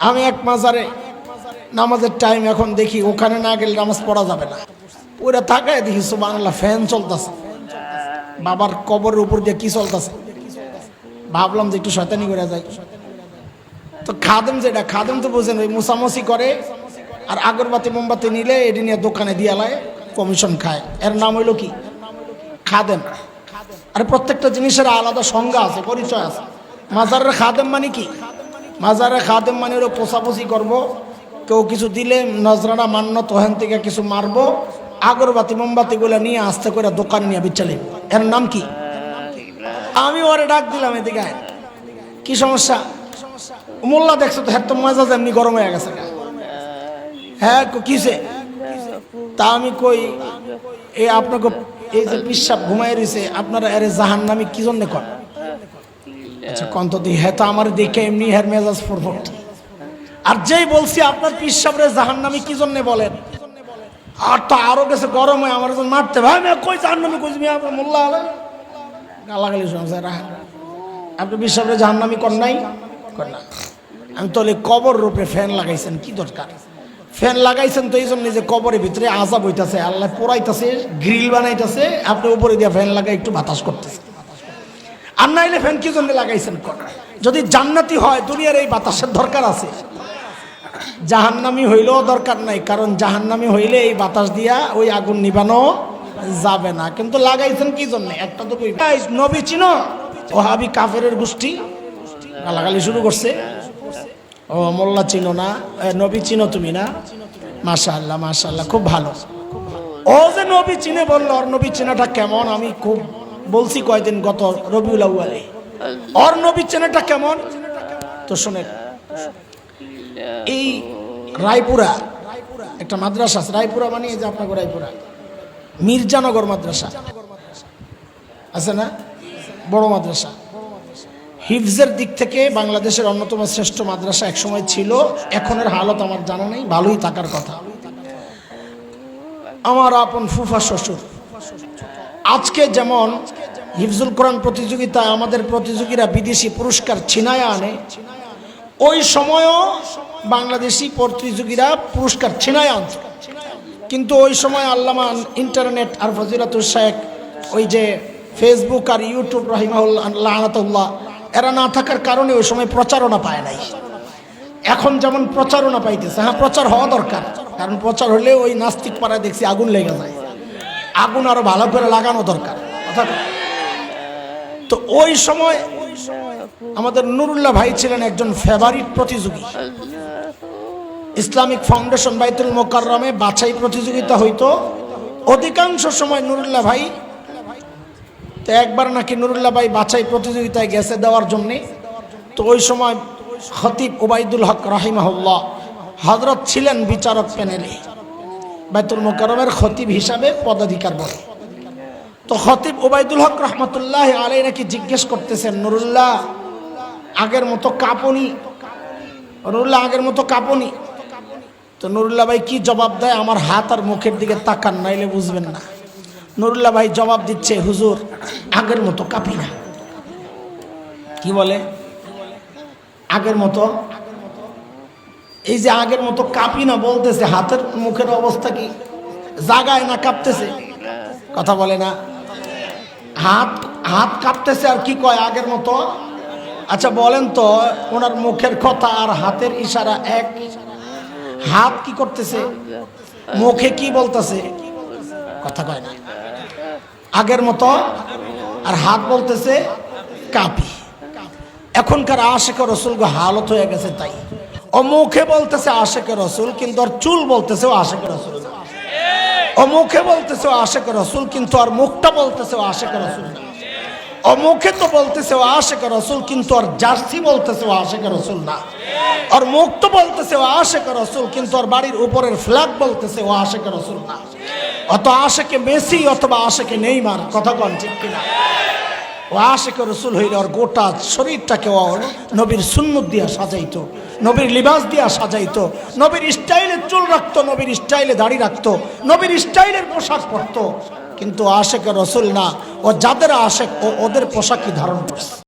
আমি এক মাজারে নামাজের টাইম এখন দেখি ওখানে না গেলে নামাজ পড়া যাবে না। ওরা তাকায় দেখি সুবাংলা ফ্যান চলতেছে। বাবার কবরের উপর দিয়ে কি চলতেছে? ভাবলাম যে একটু শয়তানি করে যাই। তো খাদেম যেটা, খাদেম তো বোঝেন ওই মুসামসি করে আর আগরবাতি, মোমবাতি নিলে এটি নিয়ে দোকানে দিয়ে লায় কমিশন খায়। এর নাম হইল কি? খাদেম। আর প্রত্যেকটা জিনিসের আলাদা সংজ্ঞা আছে, পরিচয় আছে। মাজারের খাদেম মানে কি? মাজারের খাদেম মানে হলো পোষাপোষি করব। কেউ কিছু দিলে নজরানা মান্য তোহেন থেকে কিছু মারবো। আগরবাতি মোমবাতিগুলো নিয়ে আস্তে করে দোকান নিয়ে বিচালে এর নাম কি? আমি ওরে ডাক দিলাম এদিকে কি সমস্যা? মোল্লা দেখছ তো হ্যাঁ তো মেজাজ এমনি গরম হয়ে গেছে হ্যাঁ কিসে তা আমি কই এই আপনাকে এই যে পিসাব ঘুমাই রয়েছে আপনারা এর জাহান নামি কি জন্য কর? আচ্ছা কন্ত দি হ্যাঁ তো আমার দেখে এমনি হ্যার মেজাজ ফুরফুট। আর যেই বলছি আপনার পিসাবরে জাহান নামি কি জন্য বলেন? আর তো আরও গেছে গরম হয়ে আমার যখন মারতে ভাই আমি কই জাহান নামি কইছি আপনার মোল্লা আলে গালাগালি শুনছে রাখেন। আপনি পিসাবরে জাহান নামি কর নাই? কর না। আমি তাহলে কবর রূপে ফ্যান লাগাইছেন কি দরকার? ফ্যান লাগাইছেন তো এই জন্য যে কবরের ভিতরে আজাব হইতাছে আল্লাহ পোড়াইতাছে গ্রিল বানাইতাছে আপনি উপরে দিয়ে ফ্যান লাগাই একটু বাতাস করতেছে আর ফ্যান কি জন্য লাগাইছেন? যদি জান্নাতি হয়, দুনিয়ার এই বাতাসের দরকার আছে। জাহান্নামি হইলেও দরকার নাই, কারণ জাহান্নামি হইলে এই বাতাস দিয়া ওই আগুন নিবানো যাবে না। কিন্তু লাগাইছেন কি জন্য? একটা তো নবী চিনো? ও হাবি কাফেরের গোষ্ঠী গালাগালি শুরু করছে। ও মোল্লা চিনো না নবী চিনো তুমি না? মাশা আল্লাহ মাশা আল্লাহ খুব ভালো। ও যে নবী চিনে বলল নবী চেনাটা কেমন? আমি খুব বলছি কয়দিন গত রবিউল আউয়ালে। ওর নবী চেনাটা কেমন? তো শোনেন, এই রায়পুরা, একটা মাদ্রাসা আছে, রায়পুরা মানে এই যে আপনাকে রায়পুরা, মির্জানগর মাদ্রাসা। আছে না? বড় মাদ্রাসা। হিফজের দিক থেকে বাংলাদেশের অন্যতম শ্রেষ্ঠ মাদ্রাসা একসময় ছিল, এখনের হালত আমার জানা নেই, ভালোই থাকার কথা। আমার আপন ফুফা শ্বশুর। আজকে যেমন হিফজুল কোরআন প্রতিযোগিতায় আমাদের প্রতিযোগীরা বিদেশি পুরস্কার ছিনায় আনে। ওই সময়ও বাংলাদেশি প্রতিযোগীরা পুরস্কার ছিনায় আনত। কিন্তু ওই সময় আল্লামা ইন্টারনেট আর ফজিরাতুল শেখ, ওই যে ফেসবুক আর ইউটিউব রহিমাউল্লাহ এরা না থাকার কারণে ওই সময় প্রচারণা পায় নাই। এখন যেমন প্রচারণা পাইতেছে হ্যাঁ প্রচার হওয়া দরকার। কারণ প্রচার হলে ওই নাস্তিক পাড়ায় দেখছি আগুন লেগে যায়। আগুন আরও ভালো করে লাগানো দরকার। কথা তো? ওই সময় আমাদের নুরুল্লাহ ভাই ছিলেন একজন ফেভারিট প্রতিযোগী। ইসলামিক ফাউন্ডেশন বাইতুল মোকাররমে বাছাই প্রতিযোগিতা হইতো। অধিকাংশ সময় নুরুল্লাহ ভাই তো একবার নাকি নুরুল্লাহ ভাই বাছাই প্রতিযোগিতায় গেছে দেওয়ার জন্যে। তো ওই সময় খতিব ওবায়দুল হক রাহিমাহুল্লাহ হজরত ছিলেন বিচারক প্যানেলে বাইতুল মোকাররমের খতিব হিসাবে পদাধিকার বলে। তো খতিব ওবায়দুল হক রহমতুল্লাহ আলাই নাকি জিজ্ঞেস করতেছেন, নুরুল্লাহ, আগের মতো কাঁপনি। নুরুল্লাহ, আগের মতো কাঁপনি। তো নুরুল্লাহ ভাই কি জবাব দেয়? আমার হাত আর মুখের দিকে তাকান, নাইলে বুঝবেন না। নুরুল্লাহ ভাই জবাব দিচ্ছে, হুজুর, আগের মতো কাঁপি না। কি বলে? আগের মতো। এই যে আগের মতো কাঁপি না বলতেছে, হাতের মুখের অবস্থা কি জাগায় না কাঁপতেছে? কথা বলে না। হাত হাত কাঁপতেছে আর কি কয় আগের মতো? আচ্ছা বলেন তো, ওনার মুখের কথা আর হাতের ইশারা এক। হাত কি করতেছে? মুখে কি বলতেছে? কথা কয় না। আগের মতো, আর হাত বলতেছে কাপি। এখনকার আশেখ রসুল হালত হয়ে গেছে তাই। ও মুখে বলতেছে আশেখ রসুল, কিন্তু চুল বলতেছে ও আশেখ রসুল। না। ও মুখে বলতেছে আশেক রসুল, কিন্তু আর মুখটা বলতেছে আশেক রসুল না। অমুখে মুখে তো বলতেছে ও আশেখ রসুল, কিন্তু আর জার্সি বলতেছে ও আশেখ রসুল না। আর মুখ তো বলতেছে ও আশেখ রসুল, কিন্তু আর বাড়ির উপরের ফ্ল্যাগ বলতেছে ও আশেক রসুল না। অত আশেকে মেসি, অথবা আশেকে নেইমার, কথা কন ঠিক কিনা? ও আশেক রসুল হইলে ওর গোটা শরীরটাকে ওর নবীর সুন্নত দিয়া সাজাইত, নবীর লিবাস দিয়া সাজাইত, নবীর স্টাইলে চুল রাখতো, নবীর স্টাইলে দাড়ি রাখতো, নবীর স্টাইলের পোশাক পরতো। কিন্তু আশেক রসুল না, ও যাদের আশেক ও ওদের পোশাকই ধারণ করছে।